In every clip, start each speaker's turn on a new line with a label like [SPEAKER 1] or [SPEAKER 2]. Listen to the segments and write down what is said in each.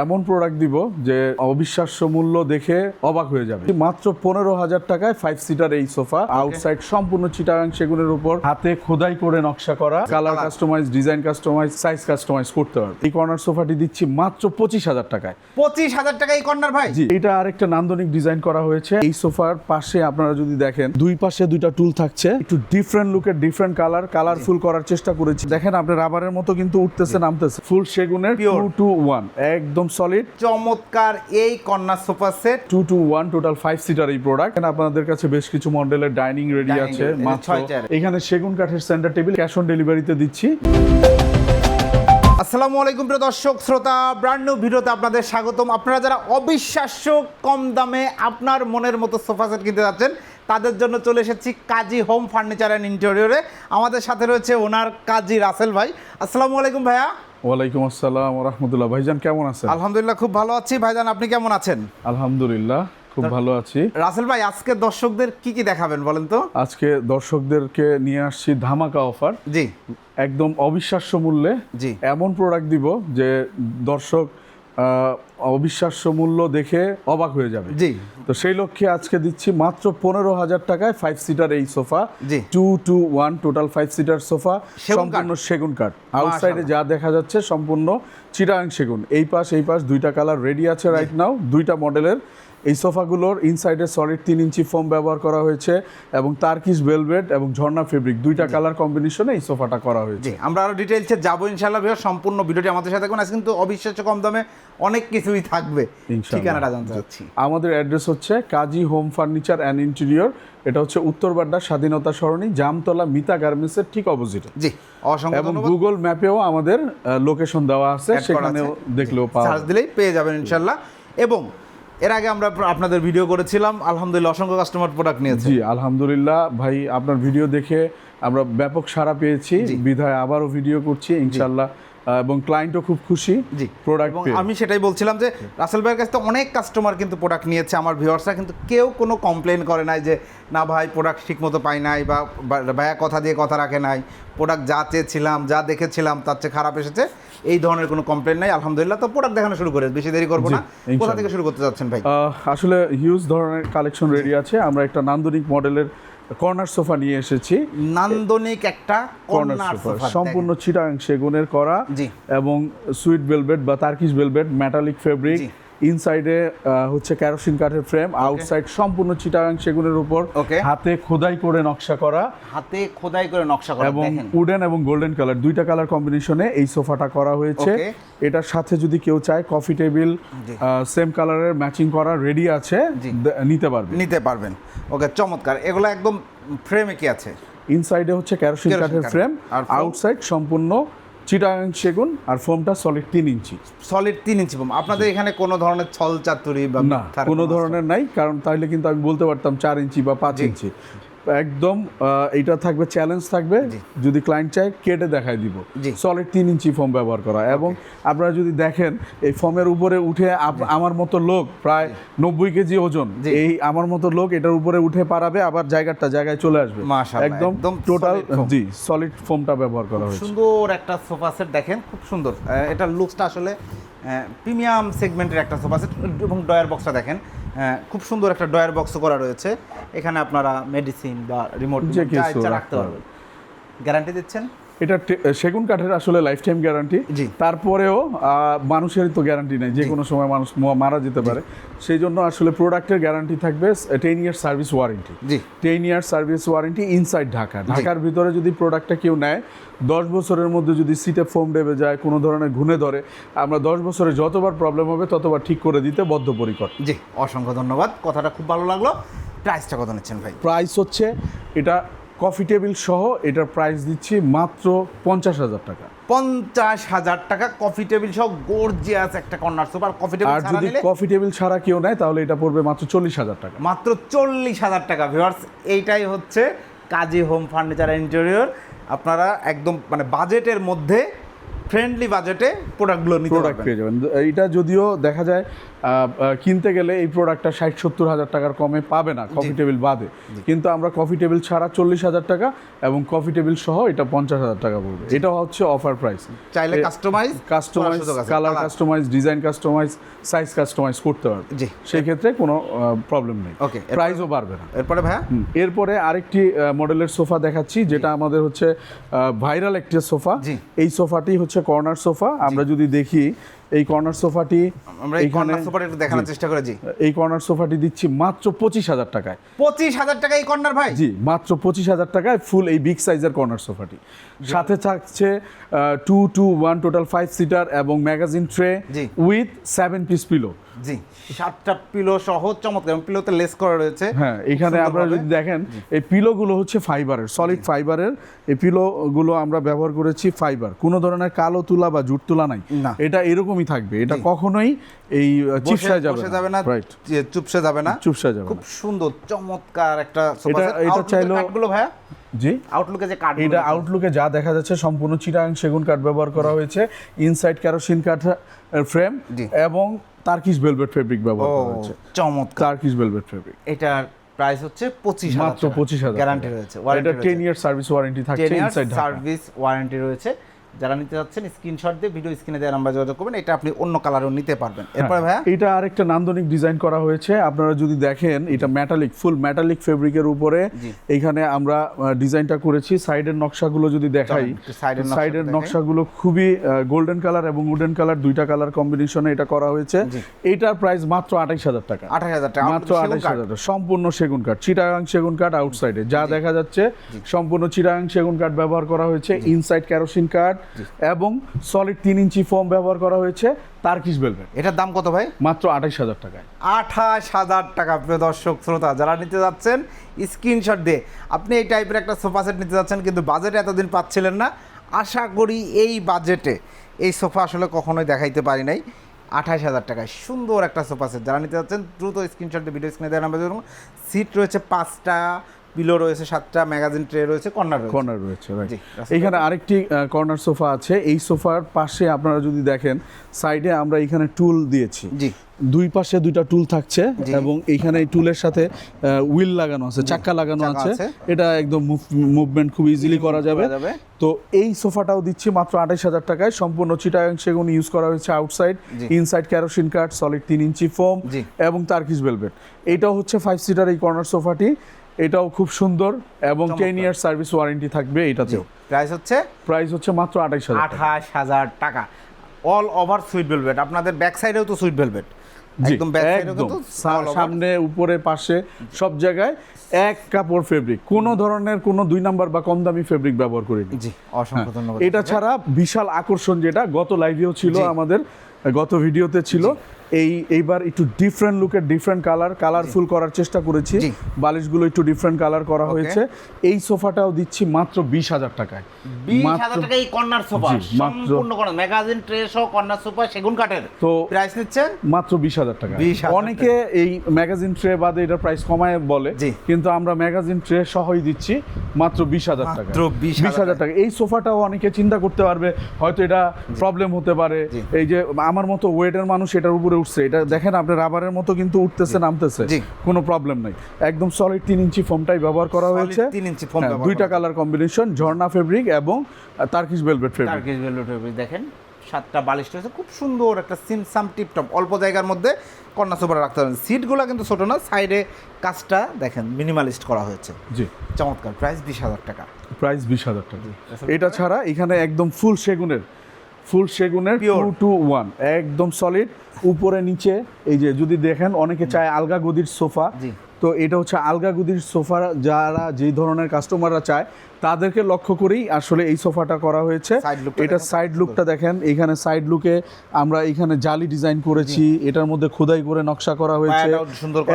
[SPEAKER 1] এমন প্রোডাক্ট দিব যে অবিশ্বাস্য মূল্য দেখে অবাক হয়ে যাবে। মাত্র পনেরো হাজার টাকায় ফাইভ সিটার এই সোফা আউটসাইড সম্পূর্ণ চিটাগাং সেগুনের উপর হাতে খোদাই করে নকশা করা colour customise design customise size customise করতে পারবে এই কর্নার সোফাটি দিচ্ছি মাত্র পঁচিশ হাজার টাকায়।
[SPEAKER 2] পঁচিশ হাজার টাকা এই কর্নার ভাই?
[SPEAKER 1] জি এটা আরেকটা নান্দনিক ডিজাইন করা হয়েছে। এই সোফার পাশে আপনারা যদি দেখেন দুই পাশে দুইটা টুল থাকছে। একটু ডিফারেন্ট লুকের ডিফারেন্ট কালার কালারফুল করার চেষ্টা করেছি। দেখেন আপনি রাবারের মতো কিন্তু উঠতেছে নামতেছে। ফুল সেগুনের টু টু ওয়ান একদম সলিড
[SPEAKER 2] চমৎকার এই corner sofa set.
[SPEAKER 1] Two two one total five seater এই প্রোডাক্ট এখানে আপনাদের কাছে বেশ কিছু মডেলের ডাইনিং রেডি আছে মাত্র। এখানে সেগুন কাঠের সেন্টার টেবিল ক্যাশ অন ডেলিভারিতে দিচ্ছি।
[SPEAKER 2] আসসালামু আলাইকুম প্রিয় দর্শক শ্রোতা ব্র্যান্ড নিউ ভিডিওতে আপনাদের স্বাগতম। আপনারা যারা অবিশ্বাস্য কম দামে আপনার মনের মতো সোফা সেট কিনতে যাচ্ছেন তাদের জন্য চলে এসেছি কাজী হোম ফার্নিচার অ্যান্ড ইন্টেরিয়রে আমাদের সাথে রয়েছে ওনার কাজী রাসেল ভাই। আসসালামু আলাইকুম ভাইয়া।
[SPEAKER 1] ওয়ালাইকুম আসসালাম রহমতুল্লাহ ভাইজান কেমন আছেন?
[SPEAKER 2] আলহামদুলিল্লাহ খুব ভালো আছি। ভাইজান আপনি কেমন আছেন?
[SPEAKER 1] আলহামদুলিল্লাহ খুব ভালো আছি।
[SPEAKER 2] রাসেল ভাই আজকে দর্শকদের কি কি দেখাবেন বলেন তো?
[SPEAKER 1] আজকে দর্শকদেরকে নিয়ে আসছি ধামাকা অফার।
[SPEAKER 2] জি।
[SPEAKER 1] একদম অবিশ্বাস্য মূল্যে
[SPEAKER 2] জি।
[SPEAKER 1] এমন প্রোডাক্ট দিব যে দর্শক অবিশ্বাস্য মূল্য দেখে অবাক হয়ে যাবে।
[SPEAKER 2] জি।
[SPEAKER 1] তো সেই লক্ষ্যে আজকে দিচ্ছি মাত্র পনেরো হাজার টাকায় ফাইভ সিটার এই সোফা।
[SPEAKER 2] জি।
[SPEAKER 1] Two two one total five seater sofa. সম্পূর্ণ। সেগুন কাঠ। আউটসাইডে যা দেখা যাচ্ছে সম্পূর্ণ চিটাং সেগুন। এই পাশ এই পাশ দুইটা কালার রেডি আছে রাইট নাও দুইটা মডেলের এই সোফাগুলোর ইনসাইডে সলিড তিন ইঞ্চি ফোম ব্যবহার করা হয়েছে এবং তার্কিস ভেলভেট এবং ঝর্ণা ফেব্রিক দুইটা কালার কম্বিনেশনে এই সোফাটা করা হয়েছে।
[SPEAKER 2] আমরা আরও ডিটেলসে যাব ইনশাল্লাহ ভাইয়া। সম্পূর্ণ ভিডিওটি আমাদের সাথে আজকে কিন্তু অবিশ্বাস্য কম দামে অনেক কিছুই থাকবে। ঠিকানাটা জানতে চাচ্ছি।
[SPEAKER 1] আমাদের অ্যাড্রেস হচ্ছে Kazi home furniture and interior এটা হচ্ছে উত্তরবাড্ডা স্বাধীনতা সরণি জামতলা মিতা গার্মেন্টসের ঠিক অপোজিটে
[SPEAKER 2] জি অসংখ্য
[SPEAKER 1] এবং গুগল ম্যাপেও আমাদের লোকেশন দেওয়া আছে। সেখানেও দেখলেও পাওয়া
[SPEAKER 2] সার্চ দিলেই পেয়ে যাবেন ইনশাল্লাহ এবং এর আগে আমরা আপনাদের ভিডিও করেছিলাম আলহামদুলিল্লাহ অসংখ্য কাস্টমার প্রোডাক্ট নিয়েছি।
[SPEAKER 1] জি আলহামদুলিল্লাহ। ভাই আপনার ভিডিও দেখে আমরা ব্যাপক সাড়া পেয়েছি। বিধায় আবারও ভিডিও করছি ইনশাল্লাহ এবং ক্লায়েন্টও খুব খুশি
[SPEAKER 2] জি।
[SPEAKER 1] প্রোডাক্ট
[SPEAKER 2] এবং আমি সেটাই বলছিলাম যে রাসেল ভাইয়ের কাছে তো অনেক কাস্টমার কিন্তু প্রোডাক্ট নিয়েছে আমার ভিউয়ার্সরা কিন্তু কেউ কোনো কমপ্লেন করে নাই যে না ভাই প্রোডাক্ট ঠিক মতো পাই নাই বা বা- ভাইয়া কথা দিয়ে কথা রাখে নাই প্রোডাক্ট যা চেয়েছিলাম যা দেখেছিলাম তার চেয়ে খারাপ এসেছে। এই ধরনের কোনো কমপ্লেন নাই। আলহামদুলিল্লাহ তো প্রোডাক্ট দেখানো শুরু করে বেশি দেরি করব না। কোথা থেকে শুরু করতে যাচ্ছেন ভাই?
[SPEAKER 1] আসলে হিউজ ধরনের কালেকশন রেডি আছে। আমরা একটা নান্দনিক মডেলের কর্নার সোফা নিয়ে এসেছি।
[SPEAKER 2] নান্দনিক একটা
[SPEAKER 1] কর্নার সোফা সম্পূর্ণ চিটাং সেগুনের করা এবং সুইট ভেলভেট বা তার্কিশ ভেলভেট মেটালিক ফেব্রিক। ইনসাইডে হচ্ছে ক্যারোসিন কাঠের ফ্রেম আউটসাইড সম্পূর্ণ চিটাগাং সেগুনের উপর. হাতে খোদাই করে নকশা করা।
[SPEAKER 2] হাতে খোদাই করে নকশা করা
[SPEAKER 1] এবং উডেন এবং গোল্ডেন কালার দুইটা কালার কম্বিনেশনে এই সোফাটা করা হয়েছে। এটার সাথে যদি কেউ চায় কফি টেবিল সেম কালারের ম্যাচিং করা রেডি আছে নিতে পারবেন
[SPEAKER 2] নিতে পারবেন। ওকে চমৎকার। এগুলো একদম ফ্রেমে কি আছে?
[SPEAKER 1] ইনসাইডে হচ্ছে ক্যারোসিন কাঠের। ফ্রেম
[SPEAKER 2] আর
[SPEAKER 1] আউটসাইড সম্পূর্ণ চিটাগাং সেগুন আর ফোমটা সলিড তিন ইঞ্চি।
[SPEAKER 2] সলিড তিন ইঞ্চি ফোম আপনাদের এখানে কোনো ধরনের ছল চাতুরি বা
[SPEAKER 1] না কোনো ধরনের নাই কারণ তাহলে কিন্তু আমি বলতে পারতাম চার ইঞ্চি বা পাঁচ ইঞ্চি। একদম এটা থাকবে চ্যালেঞ্জ থাকবে যদি ক্লায়েন্ট চায় কেটে দেখাই দিব। সলিড তিন ইঞ্চি ফোম ব্যবহার করা। এবং আপনারা যদি দেখেন এই ফোমের উপরে উঠে আমার মতো লোক প্রায় নব্বই কেজি ওজন। এই আমার মতো লোক এটার উপরে উঠে পারাবে আবার জায়গাটা জায়গায় চলে আসবে। একদম টোটাল জি সলিড ফোমটা ব্যবহার করা হয়েছে।
[SPEAKER 2] সুন্দর একটা সোফা সেট দেখেন খুব সুন্দর। এটার লুকসটা আসলে প্রিমিয়াম সেগমেন্টের একটা সোফা সেট এবং ডয়ার বক্সটা দেখেন। খুব সুন্দর একটা ডয়ার বক্স করা রয়েছে। এখানে আপনারা মেডিসিন বা রিমোট
[SPEAKER 1] রাখতে
[SPEAKER 2] পারবেন। গ্যারান্টি দিচ্ছেন?
[SPEAKER 1] এটা সেগুন কাঠের আসলে লাইফ টাইম গ্যারান্টি। তারপরেও মানুষের তো গ্যারান্টি নেই। যে কোনো সময় মানুষ মারা যেতে পারে। সেই জন্য আসলে প্রোডাক্টের গ্যারান্টি থাকবে টেন ইয়ার সার্ভিস ওয়ারেন্টি
[SPEAKER 2] জি।
[SPEAKER 1] Ten year service warranty inside Dhaka. ঢাকার ভিতরে যদি প্রোডাক্টটা কেউ নেয় দশ বছরের মধ্যে যদি সিটে ফোম ডেবে যায় কোনো ধরনের ঘুনে ধরে আমরা দশ বছরে যতবার প্রবলেম হবে ততবার ঠিক করে দিতে বদ্ধপরিকর।
[SPEAKER 2] জি অসংখ্য ধন্যবাদ। কথাটা খুব ভালো লাগল। প্রাইসটা কত নিচ্ছেন ভাই?
[SPEAKER 1] প্রাইস হচ্ছে এটা কফি টেবিল সহ এটার প্রাইস দিচ্ছি মাত্র পঞ্চাশ হাজার টাকা।
[SPEAKER 2] পঞ্চাশ হাজার টাকা কফি টেবিল সহ গর্জিয়াস একটা কর্নার সোফার কফি টেবিল
[SPEAKER 1] আর যদি কফি টেবিল ছাড়া কেউ নেয় তাহলে এটা পড়বে মাত্র চল্লিশ হাজার টাকা।
[SPEAKER 2] মাত্র চল্লিশ হাজার টাকা ভিউয়ার্স এইটাই হচ্ছে কাজী হোম ফার্নিচার ইন্টেরিয়র আপনারা একদম মানে বাজেটের মধ্যে ফ্রেন্ডলি বাজেটে প্রোডাক্টগুলো নিতে
[SPEAKER 1] প্রোডাক্ট
[SPEAKER 2] পারবেন।
[SPEAKER 1] পেয়ে যাবেন। এটা যদিও দেখা যায় কিনতে গেলে এই প্রোডাক্টটা ষাট সত্তর হাজার টাকার কমে পাবে না কফি টেবিল বাদে। কিন্তু আমরা কফি টেবিল ছাড়া চল্লিশ হাজার টাকা এবং কফি টেবিল সহ এটা পঞ্চাশ হাজার টাকা পড়বে। এটা হচ্ছে অফার প্রাইস
[SPEAKER 2] চাইলে customise
[SPEAKER 1] customise colour customise design customise size customise করতে পারবে। সেই ক্ষেত্রে কোনো প্রবলেম নেই।
[SPEAKER 2] ওকে
[SPEAKER 1] প্রাইসও বাড়বে না।
[SPEAKER 2] এরপরে ভাইয়া?
[SPEAKER 1] হুম, এরপরে আরেকটি মডেলের সোফা দেখাচ্ছি যেটা আমাদের হচ্ছে ভাইরাল একটি সোফা এই সোফাটি হচ্ছে কর্নার সোফা আমরা যদি দেখি এই কর্নার সোফাটি
[SPEAKER 2] আমরা এই কর্নার সোফাটি একটু দেখানোর চেষ্টা করেছি।
[SPEAKER 1] এই কর্নার সোফাটি দিচ্ছি মাত্র পঁচিশ হাজার টাকায়।
[SPEAKER 2] পঁচিশ হাজার টাকা এই কর্নার ভাই?
[SPEAKER 1] জি মাত্র পঁচিশ হাজার টাকায় ফুল এই বিগ সাইজের কর্নার সোফাটি। সাথে থাকছে two two one total five seater এবং magazine tray with seven piece pillow
[SPEAKER 2] জি। সাতটা পিলো সহ চমৎকার পিলোতে লেস করা রয়েছে।
[SPEAKER 1] হ্যাঁ এখানে আপনারা যদি দেখেন এই পিলোগুলো হচ্ছে ফাইবারের সলিড ফাইবারের এই পিলোগুলো আমরা ব্যবহার করেছি ফাইবার কোনো ধরনের কালো তুলা বা জুট তুলা নাই।
[SPEAKER 2] না।
[SPEAKER 1] এটা এরকমই থাকবে। এটা কখনোই এই চিপসায়
[SPEAKER 2] বসে-
[SPEAKER 1] যাবে
[SPEAKER 2] বসে যাবে না
[SPEAKER 1] রাইট
[SPEAKER 2] চুপসে যাবে না।
[SPEAKER 1] চুপসায় যাবে
[SPEAKER 2] খুব সুন্দর চমৎকার একটা সোফা
[SPEAKER 1] এটা- এটা চাইলেও-
[SPEAKER 2] কাঠগুলো ভাইয়া?
[SPEAKER 1] জি।
[SPEAKER 2] আউটলুকে যে কাঠ
[SPEAKER 1] এটা আউটলুকে যা দেখা যাচ্ছে সম্পূর্ণ চিটাং সেগুন কাঠ ব্যবহার করা হয়েছে। ইনসাইড ক্যারোসিন কাঠ ফ্রেম এবং তার্কিশ ভেলভেট ফেব্রিক ব্যবহার করা হয়েছে।
[SPEAKER 2] চমৎকার।
[SPEAKER 1] তার্কিশ ভেলভেট ফেব্রিক
[SPEAKER 2] এটার প্রাইস হচ্ছে পঁচিশ
[SPEAKER 1] মাত্র পঁচিশ হাজার
[SPEAKER 2] গ্যারান্টি রয়েছে
[SPEAKER 1] এটা টেন ইয়ার সার্ভিস ওয়ারেন্টি থাকছে
[SPEAKER 2] সার্ভিস ওয়ারেন্টি রয়েছে। যারা নিতে যাচ্ছেন স্ক্রিনশট দিয়ে ভিডিও স্ক্রিনে দেওয়ার নাম্বার যোগাযোগ করবেন এটা আপনি অন্য কালারও নিতে পারবেন। এরপরে ভাইয়া?
[SPEAKER 1] হ্যাঁ, এটা আরেকটা নান্দনিক ডিজাইন করা হয়েছে। আপনারা যদি দেখেন এটা মেটালিক ফুল মেটালিক ফেব্রিকের উপরে এখানে আমরা ডিজাইনটা করেছি। সাইডের নকশাগুলো যদি দেখাই সাইডের। নকশাগুলো খুবই গোল্ডেন কালার এবং উডেন কালার দুইটা কালার কম্বিনেশনে এটা করা হয়েছে। এটার প্রাইস মাত্র আঠাইশ হাজার টাকা।
[SPEAKER 2] আঠাশ হাজার টাকা।
[SPEAKER 1] মাত্র আঠাইশ হাজার টাকা। সম্পূর্ণ সেগুন কাঠ। চিটাগাং সেগুন কাঠ আউটসাইডে যা দেখা যাচ্ছে সম্পূর্ণ চিটাগাং সেগুন কাঠ ব্যবহার করা হয়েছে। ইনসাইড ক্যারোসিন কাঠ এবং সলিড তিন ইঞ্চি ফোম ব্যবহার করা হয়েছে তার্কিশ বেলভেট
[SPEAKER 2] এটার দাম কত ভাই?
[SPEAKER 1] মাত্র আঠাইশ হাজার টাকায়।
[SPEAKER 2] আঠাশ হাজার টাকা প্রিয় দর্শক শ্রোতা যারা নিতে যাচ্ছেন স্ক্রিনশট দিয়ে। আপনি এই টাইপের একটা সোফা সেট নিতে যাচ্ছেন কিন্তু বাজেটে এতদিন পাচ্ছিলেন না। আশা করি এই বাজেটে এই সোফা আসলে কখনোই দেখাইতে পারি নাই। আঠাশ হাজার টাকায় সুন্দর একটা সোফা সেট যারা নিতে যাচ্ছেন দ্রুত স্ক্রিনশট দিয়ে ভিডিও স্ক্রিনে দেওয়া নাম্বার সিট রয়েছে পাঁচটা পিলো রয়েছে সাতটা ম্যাগাজিন ট্রে রয়েছে কর্নার রয়েছে।
[SPEAKER 1] কর্নার রয়েছে. এখানে আরেকটি কর্নার সোফা আছে। এই সোফার পাশে আপনারা যদি দেখেন সাইডে আমরা এখানে টুল দিয়েছি।
[SPEAKER 2] জি।
[SPEAKER 1] দুই পাশে দুইটা টুল থাকছে এবং এখানে এই টুলের সাথে হুইল লাগানো আছে চাক্কা লাগানো আছে। এটা একদম মুভমেন্ট খুব ইজিলি করা যাবে। তো এই সোফাটাও দিচ্ছি মাত্র আঠাইশ হাজার টাকায়। সম্পূর্ণ চিটাগাং সেগুন ইউজ করা হয়েছে আউটসাইড। ইনসাইড ক্যারোসিন কাঠ সলিড তিন ইঞ্চি ফোম। এবং তার্কিশ ভেলভেট এটাও হচ্ছে ফাইভ সিটার এই কর্নার সোফাটি। এটাও খুব সুন্দর এবং টেন ইয়ার সার্ভিস ওয়ারেন্টি থাকবে এটাতেও
[SPEAKER 2] প্রাইস হচ্ছে?
[SPEAKER 1] প্রাইস হচ্ছে মাত্র আঠাইশ হাজার
[SPEAKER 2] আঠাশ হাজার টাকা। অল ওভার সুইট ভেলভেট আপনাদের ব্যাক সাইডেও তো সুইট ভেলভেট একদম।
[SPEAKER 1] সামনে উপরে পাশে সব জায়গায় এক কাপড় ফেব্রিক কোনো ধরনের কোনো দুই নাম্বার বা কম দামি ফেব্রিক ব্যবহার করিনি।
[SPEAKER 2] জি অসংখ্য ধন্যবাদ।
[SPEAKER 1] এটা ছাড়া বিশাল আকর্ষণ যেটা গত লাইভেও ছিল আমাদের গত ভিডিওতে ছিল। এই এইবার একটু ডিফারেন্ট লুকের ডিফারেন্ট কালার কালারফুল করার চেষ্টা করেছি। বালিশগুলো একটু ডিফারেন্ট কালার করা হয়েছে। এই সোফাটাও দিচ্ছি মাত্র বিশ হাজার টাকায়।
[SPEAKER 2] বিশ হাজার টাকা এই কর্নার সোফা। সম্পূর্ণ কর্নার ম্যাগাজিন ট্রে সহ কর্নার সোফা সেগুন কাঠের।
[SPEAKER 1] তো
[SPEAKER 2] প্রাইস নিচ্ছে
[SPEAKER 1] মাত্র বিশ হাজার টাকা অনেকে এই ম্যাগাজিন ট্রে বাদে এটার প্রাইস কমায় বলে। কিন্তু আমরা ম্যাগাজিন ট্রে সহই দিচ্ছি মাত্র বিশ হাজার টাকা বিশ হাজার টাকা এই সোফাটাও অনেকে চিন্তা করতে পারবে হয়তো এটা প্রবলেম হতে পারে। এই যে আমার মতো ওয়েটের মানুষ এটার উপরে উঠছে। এটা দেখেন আপনি রাবারের মতো কিন্তু উঠতেছে নামতেছে। কোনো প্রবলেম নাই। একদম সলিড তিন ইঞ্চি ফোমটাই ব্যবহার করা হয়েছে।
[SPEAKER 2] তিন ইঞ্চি foam
[SPEAKER 1] হ্যাঁ, দুইটা কালার কম্বিনেশন ঝর্ণা ফেব্রিক এবং Turkish velvet fabric
[SPEAKER 2] Turkish velvet fabric দেখেন সাতটা বালিশ রয়েছে। খুব সুন্দর একটা সিমসাম টিপটপ অল্প জায়গার মধ্যে কর্নার সোফাটা রাখতে পারেন সিটগুলো কিন্তু ছোটো না সাইডে কাজটা দেখেন মিনিমালিস্ট করা হয়েছে।
[SPEAKER 1] জি।
[SPEAKER 2] চমৎকার প্রাইস বিশ হাজার টাকা।
[SPEAKER 1] প্রাইস বিশ হাজার টাকা। এটা ছাড়া এখানে একদম ফুল সেগুনের ফুল সেগুনের. টু টু ওয়ান একদম সলিড উপরে নিচে এই যে যদি দেখেন অনেকে চায় আলগা গদির সোফা। তো এটা হচ্ছে আলগা গদির সোফা যারা যেই ধরনের কাস্টমাররা চায় তাদেরকে লক্ষ্য করেই আসলে এই সোফাটা করা হয়েছে। এটা সাইড লুকটা দেখেন। এখানে সাইড লুকে আমরা এখানে জালি ডিজাইন করেছি। এটার মধ্যে খোদাই করে নকশা করা হয়েছে।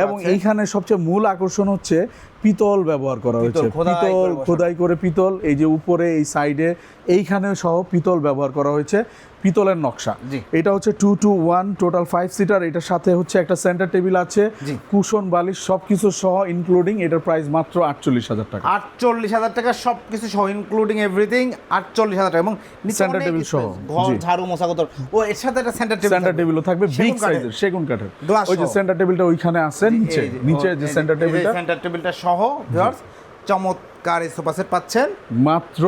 [SPEAKER 1] এবং এইখানে সবচেয়ে মূল আকর্ষণ হচ্ছে পিতল ব্যবহার করা হয়েছে। পিতল খোদাই করে পিতল। এই যে উপরে এই সাইডে এইখানেও সহ পিতল ব্যবহার করা হয়েছে। পিতলের নকশা। এটা হচ্ছে two two one total five seater এটার সাথে হচ্ছে একটা সেন্টার টেবিল আছে। কুশন বালিশ সব কিছু সহ ইনক্লুডিং এটার প্রাইস মাত্র আটচল্লিশ হাজার টাকা।
[SPEAKER 2] আটচল্লিশ হাজার টাকা সব কিছু সহ ইনক্লুডিং এভরিথিং আটচল্লিশ হাজার টাকা। এবং
[SPEAKER 1] Center
[SPEAKER 2] অনেক
[SPEAKER 1] সহ,
[SPEAKER 2] ঘর ঝাড়ু মশা কত ও এর সাথে একটা সেন্টার টেবিল
[SPEAKER 1] সেন্টার টেবিলও থাকবে বিগ সাইজের সেগুন কাঠের। ওই যে সেন্টার টেবিলটা ওইখানে আছে নিচে। নিচে যে সেন্টার টেবিলটা
[SPEAKER 2] সেন্টার টেবিলটা সহ ভিউয়ার্স চমৎকার এই সোফা সেট পাচ্ছেন।
[SPEAKER 1] মাত্র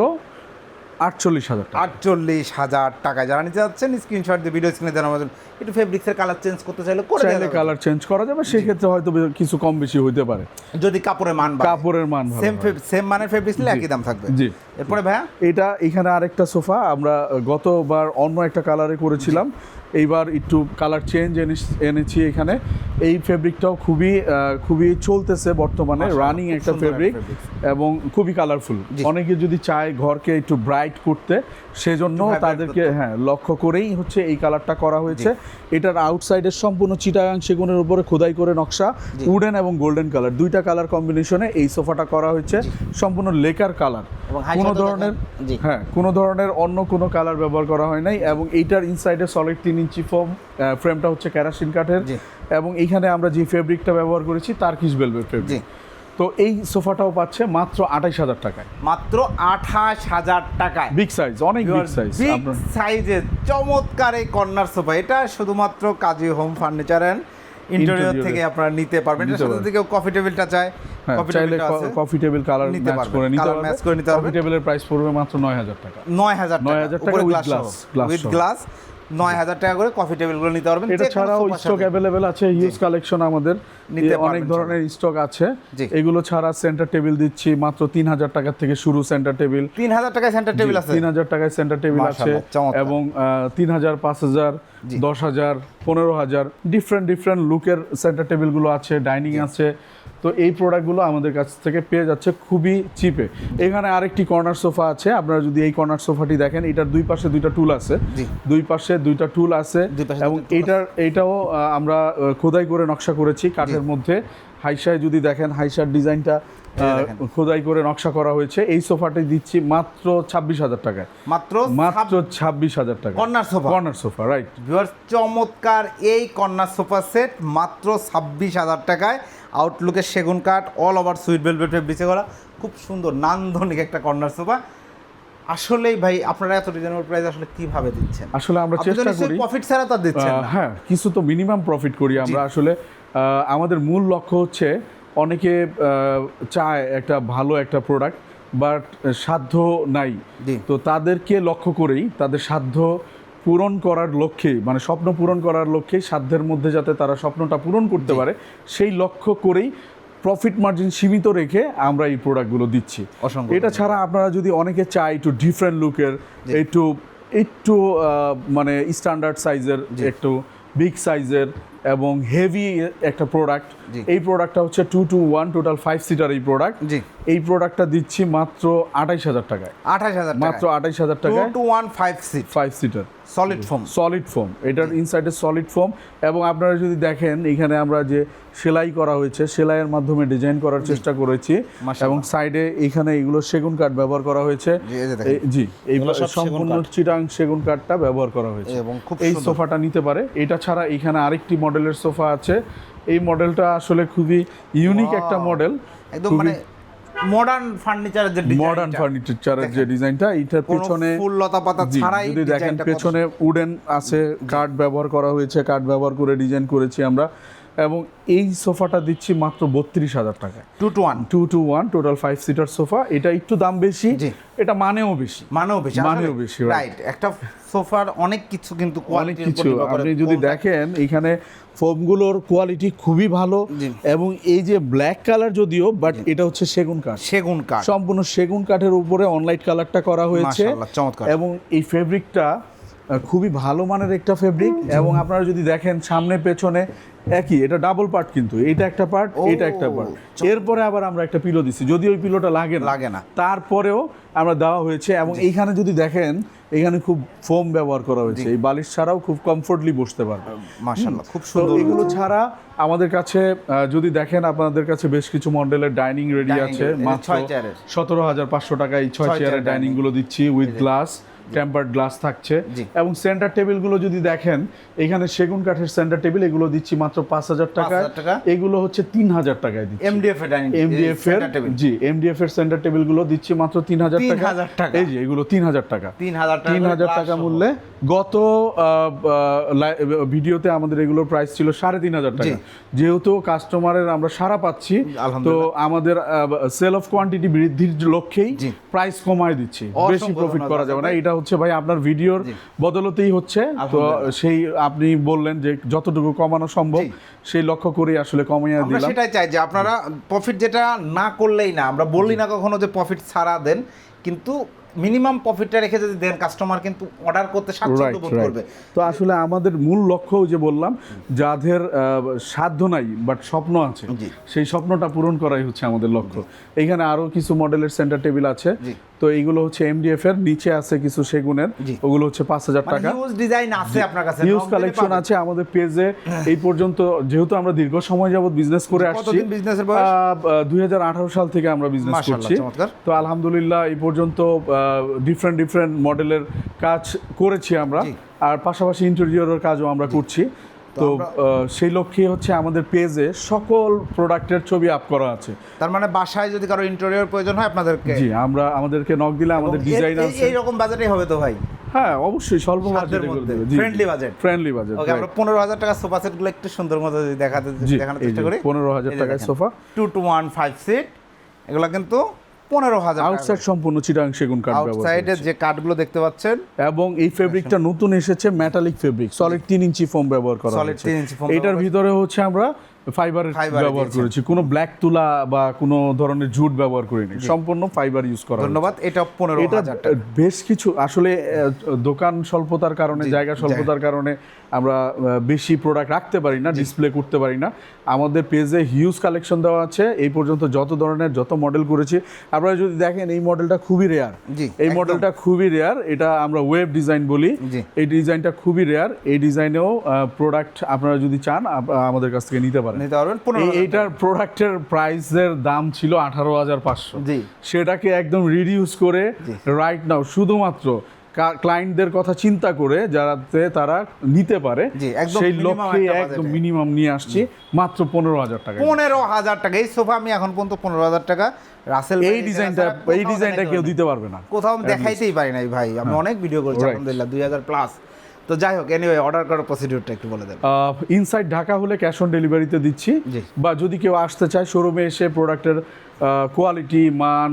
[SPEAKER 1] আটচল্লিশ হাজার
[SPEAKER 2] আটচল্লিশ হাজার টাকা যারা নিতে যাচ্ছেন স্ক্রিনশট দিয়ে ভিডিও স্ক্রিনে মতন একটু ফেব্রিক্সের কালার চেঞ্জ করতে চাইলে করে
[SPEAKER 1] চাইলে কালার চেঞ্জ করা যাবে সেই ক্ষেত্রে হয়তো কিছু কম বেশি হইতে পারে।
[SPEAKER 2] যদি কাপড়ের মান
[SPEAKER 1] কাপড়ের মান
[SPEAKER 2] সেম সেম মানের ফেব্রিক্স নিলে একই দাম থাকবে।
[SPEAKER 1] জি।
[SPEAKER 2] এরপরে ভাইয়া?
[SPEAKER 1] এটা এখানে আরেকটা সোফা আমরা গতবার অন্য একটা কালারে করেছিলাম। এইবার একটু কালার চেঞ্জ এনেছি এখানে। এই ফেব্রিকটাও খুবই খুবই চলতেছে বর্তমানে রানিং একটা ফেব্রিক এবং খুবই কালারফুল অনেকে যদি চায় ঘরকে একটু ব্রাইট করতে সেজন্য তাদেরকে হ্যাঁ লক্ষ্য করেই হচ্ছে এই কালারটা করা হয়েছে। এটার আউটসাইডের সম্পূর্ণ চিটাগাং সেগুনের উপরে খোদাই করে নকশা উডেন এবং গোল্ডেন কালার দুইটা কালার কম্বিনেশনে এই সোফাটা করা হয়েছে। সম্পূর্ণ লেকার কালার
[SPEAKER 2] এবং
[SPEAKER 1] কোনো ধরনের হ্যাঁ কোনো ধরনের অন্য কোনো কালার ব্যবহার করা হয় নাই এবং এইটার ইনসাইডে সলিড তিন ইঞ্চি ফোম ফ্রেমটা হচ্ছে ক্যারাসিন কাঠের। এবং এইখানে আমরা যে ফেব্রিকটা ব্যবহার করেছি তার্কিশ বেলভেট
[SPEAKER 2] জি।
[SPEAKER 1] ফেব্রিক তো এই সোফাটাও পাচ্ছে মাত্র আঠাইশ হাজার টাকায়।
[SPEAKER 2] মাত্র আঠাশ হাজার টাকায়।
[SPEAKER 1] বিগ সাইজ অনেক বিগ সাইজ
[SPEAKER 2] বিগ সাইজের চমৎকার এই কর্নার সোফা। এটা শুধুমাত্র Kazi home furniture and interior থেকে আপনারা নিতে পারবেন। এটার সাথে
[SPEAKER 1] পারবেন।
[SPEAKER 2] কেউ কফি টেবিলটা
[SPEAKER 1] হ্যাঁ
[SPEAKER 2] কফি
[SPEAKER 1] চাইলে কফি টেবিল কালার
[SPEAKER 2] নিতে
[SPEAKER 1] ম্যাচ
[SPEAKER 2] পারবেন।
[SPEAKER 1] করে নিতে
[SPEAKER 2] Colour
[SPEAKER 1] পারবে
[SPEAKER 2] match করে নিতে
[SPEAKER 1] কফি টেবিলের প্রাইস পড়বে মাত্র নয় হাজার টাকা।
[SPEAKER 2] নয় হাজার
[SPEAKER 1] 9,000 টাকা with
[SPEAKER 2] গ্লাস উইথ গ্লাস নয় হাজার টাকা করে কফি টেবিলগুলো নিতে পারবেন
[SPEAKER 1] এটা ছাড়াও স্টক অ্যাভেলেবেল আছে হিউজ কালেকশন আমাদের।
[SPEAKER 2] নিতে
[SPEAKER 1] অনেক ধরনের স্টক আছে। এগুলো ছাড়া সেন্টার টেবিল দিচ্ছি মাত্র তিন হাজার টাকা থেকে শুরু সেন্টার টেবিল
[SPEAKER 2] তিন হাজার টাকায় সেন্টার টেবিল আছে?
[SPEAKER 1] তিন হাজার টাকায় সেন্টার টেবিল আছে। এবং তিন হাজার পাঁচ হাজার দশ হাজার পনেরো হাজার ডিফারেন্ট ডিফারেন্ট লুকের সেন্টার টেবিলগুলো আছে ডাইনিং আছে। তো এই প্রোডাক্টগুলো আমাদের কাছ থেকে পেয়ে যাচ্ছে খুবই চিপে এখানে আরেকটি কর্নার সোফা আছে আপনারা যদি এই কর্নার সোফাটি দেখেন এটার দুই পাশে দুইটা টুল আছে। দুই পাশে দুইটা টুল আছে এবং
[SPEAKER 2] এটার এটাও
[SPEAKER 1] এইটার এইটাও আমরা খোদাই করে নকশা করেছি কাঠের মধ্যে। হাইসায় যদি দেখেন হাইসার ডিজাইনটা। খোদাই করে নকশা করা হয়েছে। এই সোফাটি দিচ্ছি মাত্র ছাব্বিশ হাজার টাকায়।
[SPEAKER 2] মাত্র
[SPEAKER 1] মাত্র ছাব্বিশ হাজার টাকা
[SPEAKER 2] corner sofa.
[SPEAKER 1] Corner sofa right
[SPEAKER 2] চমৎকার এই কর্নার সোফা সেট মাত্র ছাব্বিশ হাজার টাকায়। আউটলুকের সেগুন কাঠ অল ওভার সুইট ভেলভেট ফেব্রিক্সে করা। খুব সুন্দর নান্দনিক একটা কর্নার সোফা। আসলেই ভাই আপনারা এত রিজনেবল প্রাইস আসলে কীভাবে দিচ্ছেন?
[SPEAKER 1] আসলে আমরা চেষ্টা করি।
[SPEAKER 2] প্রফিট ছাড়া তো দিচ্ছেন
[SPEAKER 1] হ্যাঁ কিছু তো মিনিমাম প্রফিট করি আমরা। আসলে আমাদের মূল লক্ষ্য হচ্ছে অনেকে চায় একটা ভালো একটা প্রোডাক্ট বাট সাধ্য নাই। তো তাদেরকে লক্ষ্য করেই তাদের সাধ্য পূরণ করার লক্ষ্যে মানে স্বপ্ন পূরণ করার লক্ষ্যে সাধ্যের মধ্যে যাতে তারা স্বপ্নটা পূরণ করতে পারে সেই লক্ষ্য করেই প্রফিট মার্জিন সীমিত রেখে আমরা এই প্রোডাক্টগুলো দিচ্ছি।
[SPEAKER 2] অসংখ্য
[SPEAKER 1] এটা ছাড়া আপনারা যদি অনেকে চায় একটু ডিফারেন্ট লুকের একটু একটু মানে স্ট্যান্ডার্ড সাইজের একটু বিগ সাইজের এবং হেভি একটা প্রোডাক্ট এই প্রোডাক্টটা হচ্ছে two two one total five seater এই প্রোডাক্ট
[SPEAKER 2] জি।
[SPEAKER 1] এই প্রোডাক্টটা দিচ্ছি মাত্র আঠাইশ হাজার টাকায়।
[SPEAKER 2] আঠাশ হাজার
[SPEAKER 1] মাত্র আঠাইশ হাজার
[SPEAKER 2] টু
[SPEAKER 1] টাকায়
[SPEAKER 2] two one five six
[SPEAKER 1] five seater
[SPEAKER 2] solid foam
[SPEAKER 1] solid foam এটার ইনসাইডে সলিড ফোম এবং আপনারা যদি দেখেন এখানে আমরা যে সেলাই করা হয়েছে সেলাইয়ের মাধ্যমে ডিজাইন করার চেষ্টা করেছি এবং সাইডে এখানে এগুলো সেগুন কাঠ ব্যবহার করা হয়েছে।
[SPEAKER 2] জি, এই যে দেখেন।
[SPEAKER 1] এই- জি এই
[SPEAKER 2] এগুলো সব সেগুন
[SPEAKER 1] সম্পূর্ণ চিটাং সেগুন কাঠটা ব্যবহার করা হয়েছে।
[SPEAKER 2] এবং খুব
[SPEAKER 1] এই সোফাটা নিতে পারে। এটা ছাড়া এখানে আরেকটি মডেলের সোফা আছে। এই মডেলটা আসলে খুবই ইউনিক একটা মডেল
[SPEAKER 2] একদম মানে মডার্ন ফার্নিচারের যে
[SPEAKER 1] মডার্ন ফার্নিচারের যে ডিজাইনটা
[SPEAKER 2] এটার
[SPEAKER 1] পেছনে
[SPEAKER 2] ফুল লতা পাতা ছাড়াই
[SPEAKER 1] যদি দেখেন পেছনে উডেন আছে কাঠ ব্যবহার করা হয়েছে কাঠ ব্যবহার করে ডিজাইন করেছি আমরা। এবং এই সোফাটা দিচ্ছি মাত্র বত্রিশ হাজার টাকায়।
[SPEAKER 2] Two two one
[SPEAKER 1] two two one total five seater sofa. এটা একটু দাম বেশি এটা মানেও বেশি।
[SPEAKER 2] মানেও বেশি।
[SPEAKER 1] মানেও বেশি,
[SPEAKER 2] রাইট একটা সোফার অনেক কিছু কিন্তু
[SPEAKER 1] অনেক কিছু। আপনি যদি দেখেন এখানে ফোমগুলোর কোয়ালিটি খুবই ভালো এবং এই যে ব্ল্যাক কালার যদিও বাট এটা হচ্ছে সেগুন কাঠ।
[SPEAKER 2] সেগুন কাঠ।
[SPEAKER 1] সম্পূর্ণ সেগুন কাঠের উপরে অনলাইট কালারটা করা হয়েছে
[SPEAKER 2] চমৎকার।
[SPEAKER 1] এবং এই ফেব্রিকটা খুবই ভালো মানের একটা ফেব্রিক এবং আপনারা যদি দেখেন সামনে পেছনে একই এটা ডাবল পার্ট কিন্তু এটা একটা পার্ট এটা একটা পার্ট এরপরে আবার আমরা একটা পিলো দিছি যদি ওই পিলোটা লাগে না
[SPEAKER 2] লাগে না।
[SPEAKER 1] তারপরেও আমরা দেওয়া হয়েছে এবং এইখানে যদি দেখেন এখানে খুব ফোম ব্যবহার করা হয়েছে এই বালিশ ছাড়াও খুব কমফোর্টলি বসতে পারবে।
[SPEAKER 2] মাশাআল্লাহ খুব সুন্দর।
[SPEAKER 1] এগুলো ছাড়া আমাদের কাছে যদি দেখেন আপনাদের কাছে বেশ কিছু মডেলের ডাইনিং রেডি আছে মাত্র। সতেরো হাজার পাঁচশো টাকা এই ছয় চেয়ারের
[SPEAKER 2] চেয়ারের
[SPEAKER 1] ডাইনিংগুলো দিচ্ছি উইথ গ্লাস টেম্পার্ড গ্লাস থাকছে। এবং সেন্টার টেবিলগুলো যদি দেখেন এখানে সেগুন কাঠের সেন্টার টেবিল এগুলো দিচ্ছি মাত্র পাঁচ হাজার
[SPEAKER 2] টাকা।
[SPEAKER 1] এগুলো হচ্ছে তিন হাজার টাকায় দিচ্ছি।
[SPEAKER 2] এমডিএফ এর
[SPEAKER 1] এমডিএফ এর জি এমডিএফ এর সেন্টার টেবিলগুলো দিচ্ছি মাত্র তিন হাজার টাকা। এই যে এগুলো তিন হাজার টাকা।
[SPEAKER 2] তিন হাজার টাকা
[SPEAKER 1] তিন হাজার টাকা মূল্যে। গত ভিডিওতে আমাদের এগুলোর প্রাইস ছিল সাড়ে তিন হাজার টাকা। যেহেতু কাস্টমারের আমরা সারা পাচ্ছি তো আমাদের সেল অফ কোয়ান্টিটি বৃদ্ধির লক্ষ্যেই প্রাইস কমায় দিচ্ছি। বেশি প্রফিট করা যাবে না। এটা হচ্ছে ভাই আপনার ভিডিওর বদলতেই হচ্ছে। তো সেই আপনি বললেন যে যতটুকু কমানো সম্ভব সেই লক্ষ্য করে আসলে কমিয়ে
[SPEAKER 2] আমরা
[SPEAKER 1] দিলাম।
[SPEAKER 2] সেটাই চাই যে আপনারা প্রফিট যেটা না করলেই না আমরা বললি না কখনো যে প্রফিট ছাড়া দেন কিন্তু মিনিমাম প্রফিটটা রেখে যদি দেন কাস্টমার কিন্তু অর্ডার করতে স্বাচ্ছন্দ্য বোধ করবে।
[SPEAKER 1] তো আসলে আমাদের মূল লক্ষ্য যে বললাম যাদের সাধ্য নাই বাট স্বপ্ন আছে সেই স্বপ্নটা পূরণ করাই হচ্ছে আমাদের লক্ষ্য। এখানে আরও কিছু মডেলের সেন্টার টেবিল আছে। তো এইগুলো হচ্ছে এমডিএফ এর নিচে আছে কিছু সেগুনের ওগুলো হচ্ছে পাঁচ হাজার
[SPEAKER 2] মানে
[SPEAKER 1] টাকা।
[SPEAKER 2] ডিজাইন আছে আপনার কাছে
[SPEAKER 1] নিউজ কালেকশন আছে আমাদের পেজে এই পর্যন্ত যেহেতু আমরা দীর্ঘ সময় যাবত বিজনেস করে আসছি
[SPEAKER 2] business এর বয়স?
[SPEAKER 1] সাল থেকে আমরা বিজনেস করছি। তো আলহামদুলিল্লাহ এই পর্যন্ত ডিফারেন্ট ডিফারেন্ট মডেলের কাজ করেছি আমরা। আর পাশাপাশি ইন্টেরিয়রের কাজও আমরা করছি। তো সেই লক্ষ্যে হচ্ছে আমাদের পেজে সকল প্রোডাক্টের ছবি আপ করা আছে।
[SPEAKER 2] তার মানে বাসায় যদি কারও ইন্টেরিয়র প্রয়োজন হয় আপনাদেরকে?
[SPEAKER 1] জি আমরা আমাদেরকে নক দিলে আমাদের ডিজাইন আছে।
[SPEAKER 2] এই রকম বাজেটই হবে তো ভাই?
[SPEAKER 1] হ্যাঁ অবশ্যই স্বল্প
[SPEAKER 2] সাধ্যের
[SPEAKER 1] বাজেটে
[SPEAKER 2] মধ্যে, friendly budget।
[SPEAKER 1] Friendly budget
[SPEAKER 2] okay আমরা পনেরো হাজার টাকা সোফা সেটগুলো একটু সুন্দর মতো দেখাতে দেখানোর চেষ্টা করি।
[SPEAKER 1] 15,000 টাকায় sofa
[SPEAKER 2] two two one five seat এগুলো কিন্তু পনেরো হাজার
[SPEAKER 1] আউটসাইড সম্পূর্ণ চিটাং সেগুন কাঠ ব্যবহার
[SPEAKER 2] আউটসাইডে
[SPEAKER 1] করেছি।
[SPEAKER 2] যে কাঠগুলো দেখতে পাচ্ছেন
[SPEAKER 1] এবং এই ফেব্রিকটা নতুন এসেছে মেটালিক ফেব্রিক সলিড তিন ইঞ্চি ফোম ব্যবহার করা সলিড
[SPEAKER 2] তিন ইঞ্চি foam
[SPEAKER 1] এটার ভিতরে হচ্ছে আমরা
[SPEAKER 2] Fiber
[SPEAKER 1] ব্যবহার করেছি। কোনো ব্ল্যাক তুলা বা কোনো ধরনের জুট ব্যবহার করিনি। সম্পূর্ণ ফাইবার ইউজ করা
[SPEAKER 2] ধন্যবাদ। এটা পনেরো
[SPEAKER 1] এটা বেশ কিছু আসলে দোকান স্বল্পতার কারণে জায়গা স্বল্পতার কারণে আমরা বেশি প্রোডাক্ট রাখতে পারি না ডিসপ্লে করতে পারি না। আমাদের পেজে হিউজ কালেকশন দেওয়া আছে। এই পর্যন্ত যত ধরনের যত মডেল করেছি। আপনারা যদি দেখেন এই মডেলটা খুবই রেয়ার এই মডেলটা খুবই রেয়ার এটা আমরা ওয়েব ডিজাইন বলি। এই ডিজাইনটা খুবই রেয়ার এই ডিজাইনেও প্রোডাক্ট আপনারা যদি চান আমাদের কাছ থেকে নিতে পারেন।
[SPEAKER 2] নিতে পারবেন
[SPEAKER 1] এইটার প্রোডাক্টের প্রাইসের দাম ছিল আঠারো হাজার পাঁচশো। সেটাকে একদম রিডিউস করে রাইট নাও শুধুমাত্র ক্লায়েন্টদের কথা চিন্তা করে যাতে তারা নিতে পারে সেই লক্ষ্যে একদম মিনিমাম নিয়ে আসছি মাত্র পনেরো হাজার টাকা
[SPEAKER 2] পনেরো হাজার টাকা। এই সোফা আমি এখন পর্যন্ত পনেরো হাজার টাকা। রাসেল
[SPEAKER 1] এই ডিজাইনটা এই ডিজাইনটা কেউ দিতে পারবে না
[SPEAKER 2] কোথাও দেখাইতেই পারি নাই ভাই। আমি অনেক ভিডিও করেছি আলহামদুলিল্লাহ দুই হাজার প্লাস তো যাই হোক এনিওয়ে অর্ডার করার প্রসিডিউরটা একটু বলে দেন
[SPEAKER 1] ইনসাইড ঢাকা হলে ক্যাশ অন ডেলিভারিতে দিচ্ছি। বা যদি কেউ আসতে চায় শোরুমে এসে প্রোডাক্টের কোয়ালিটি মান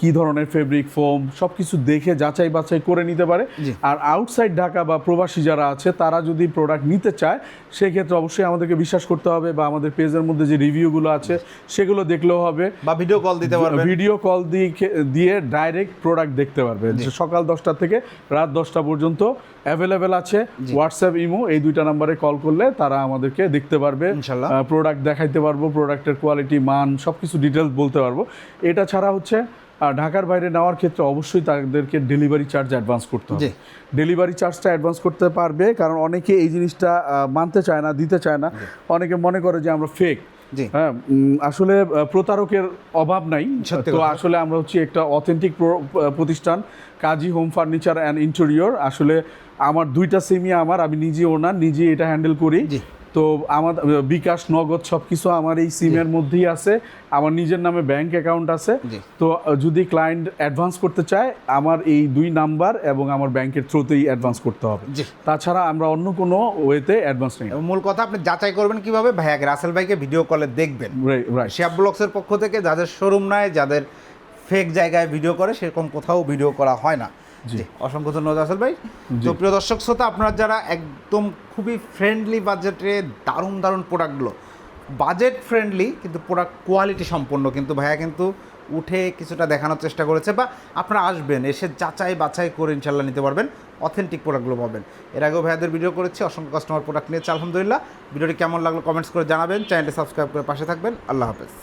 [SPEAKER 1] কি ধরনের ফেব্রিক ফোম সব কিছু দেখে যাচাই বাছাই করে নিতে পারে। আর আউটসাইড ঢাকা বা প্রবাসী যারা আছে তারা যদি প্রোডাক্ট নিতে চায় সেক্ষেত্রে অবশ্যই আমাদেরকে বিশ্বাস করতে হবে বা আমাদের পেজের মধ্যে যে রিভিউগুলো আছে সেগুলো দেখলেও হবে।
[SPEAKER 2] বা ভিডিও কল দিতে পারবে
[SPEAKER 1] ভিডিও কল দিয়ে দিয়ে ডাইরেক্ট প্রোডাক্ট দেখতে পারবে সকাল দশটা থেকে রাত দশটা পর্যন্ত অ্যাভেলেবেল আছে। হোয়াটসঅ্যাপ ইমো এই দুইটা নাম্বারে কল করলে তারা আমাদেরকে দেখতে পারবে। প্রোডাক্ট দেখাইতে পারব প্রোডাক্টের কোয়ালিটি মান সব কিছু ডিটেলস বলতে পারব। এটা ছাড়া হচ্ছে ঢাকার বাইরে নেওয়ার ক্ষেত্রে অবশ্যই তাদেরকে ডেলিভারি চার্জ অ্যাডভান্স করতে হবে। ডেলিভারি চার্জটা অ্যাডভান্স করতে পারবে কারণ অনেকে এই জিনিসটা মানতে চায় না দিতে চায় না। অনেকে মনে করে যে আমরা ফেক হ্যাঁ আসলে প্রতারকের অভাব নাই। তো আসলে আমরা হচ্ছে একটা অথেন্টিক প্রতিষ্ঠান Kazi home furniture and interior আসলে আমার দুইটা সেমি আমার আমি নিজে ওনার নিজে এটা হ্যান্ডেল করি। তো আমার বিকাশ নগদ সব কিছু আমার এই সিমের মধ্যেই আছে। আমার নিজের নামে ব্যাংক অ্যাকাউন্ট আছে। তো যদি ক্লায়েন্ট অ্যাডভান্স করতে চায় আমার এই দুই নাম্বার এবং আমার ব্যাংকের থ্রুতেই অ্যাডভান্স করতে হবে। তাছাড়া আমরা অন্য কোনো ওয়েতে অ্যাডভান্স নেই।
[SPEAKER 2] মূল কথা আপনি যাচাই করবেন কীভাবে? ভাইয়াকে রাসেল ভাইকে ভিডিও কলে দেখবেন।
[SPEAKER 1] রাইট
[SPEAKER 2] শিয়াব ব্লগসের পক্ষ থেকে যাদের শোরুম নাই যাদের ফেক জায়গায় ভিডিও করে সেরকম কোথাও ভিডিও করা হয় না। জি। অসংখ্য ধন্যবাদ আসল ভাই। তো প্রিয় দর্শক শ্রোতা আপনারা যারা একদম খুবই ফ্রেন্ডলি বাজেটে দারুণ দারুণ প্রোডাক্টগুলো বাজেট ফ্রেন্ডলি কিন্তু প্রোডাক্ট কোয়ালিটি সম্পন্ন কিন্তু ভাইয়া কিন্তু উঠে কিছুটা দেখানোর চেষ্টা করেছে বা আপনারা আসবেন এসে যাচাই বাছাই করে ইনশাল্লাহ নিতে পারবেন অথেন্টিক প্রোডাক্টগুলো পাবেন। এর আগেও ভাইয়াদের ভিডিও করেছি অসংখ্য কাস্টমার প্রোডাক্ট নিয়েছে আলহামদুলিল্লাহ। ভিডিওটি কেমন লাগল কমেন্টস করে জানাবেন চ্যানেলটি সাবস্ক্রাইব করে পাশে থাকবেন। আল্লাহ হাফেজ।